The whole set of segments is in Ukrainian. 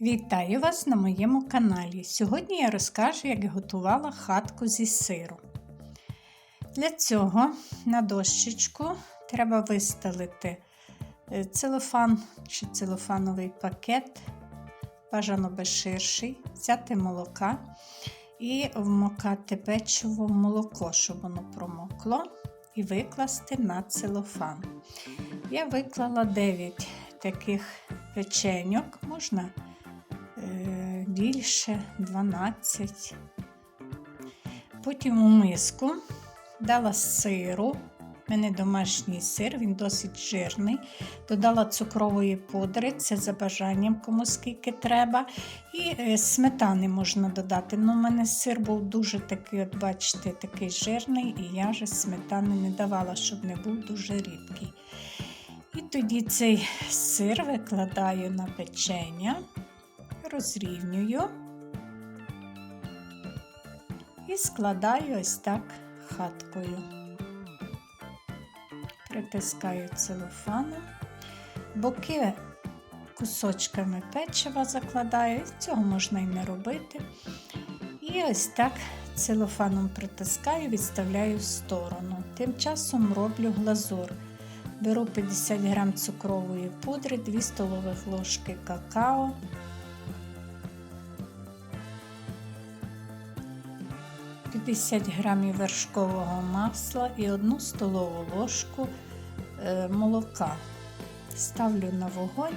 Вітаю вас на моєму каналі. Сьогодні я розкажу, як готувала хатку зі сиру. Для цього на дощечку треба виставити е, целофан чи целофановий пакет, бажано безширший, взяти молока і вмокати печиво молоко, щоб воно промокло, і викласти на целофан. Я виклала 9 таких печеньок, можна більше 12. Потім у миску дала сиру. У мене домашній сир, він досить жирний. Додала цукрової пудри, це за бажанням, кому скільки треба. І е, сметани можна додати. Ну, У мене сир був дуже такий, от бачите, такий жирний, і я вже сметани не давала, щоб не був дуже рідкий. І тоді цей сир викладаю на печення, розрівнюю і складаю ось так хаткою. Притискаю целофаном, боки кусочками печива закладаю, цього можна і не робити. І ось так целофаном притискаю, відставляю в сторону. Тим часом роблю глазур. Беру 50 г цукрової пудри, 2 столових ложки какао, П'ятдесят грамів вершкового масла і 1 столову ложку е, молока. Ставлю на вогонь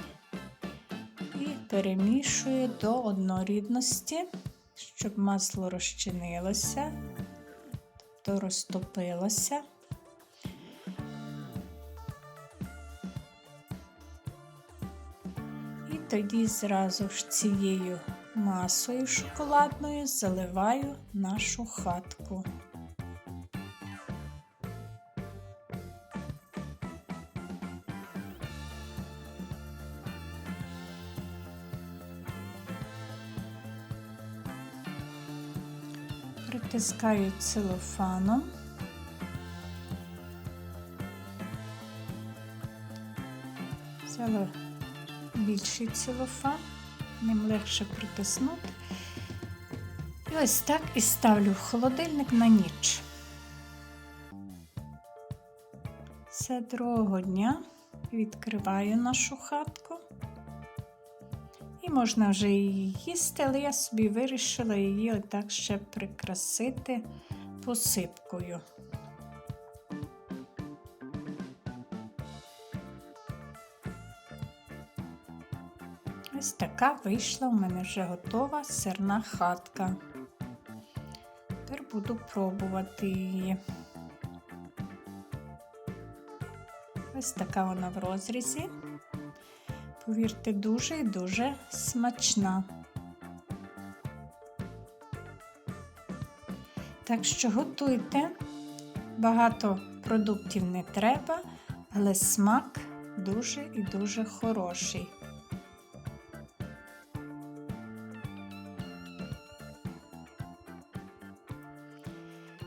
і перемішую до однорідності, щоб масло розчинилося, тобто розтопилося. І тоді зразу ж цією масою шоколадною заливаю нашу хатку. Притискаю целофаном. Взяла більший целофан, ним легше притиснути. І ось так і ставлю в холодильник на ніч. Це другого дня відкриваю нашу хатку. І можна вже її їсти, але я собі вирішила її отак ще прикрасити посипкою. Ось така вийшла у мене вже готова сирна хатка. Тепер буду пробувати її. Ось така вона в розрізі. Повірте, дуже і дуже смачна. Так що готуйте, багато продуктів не треба, але смак дуже і дуже хороший.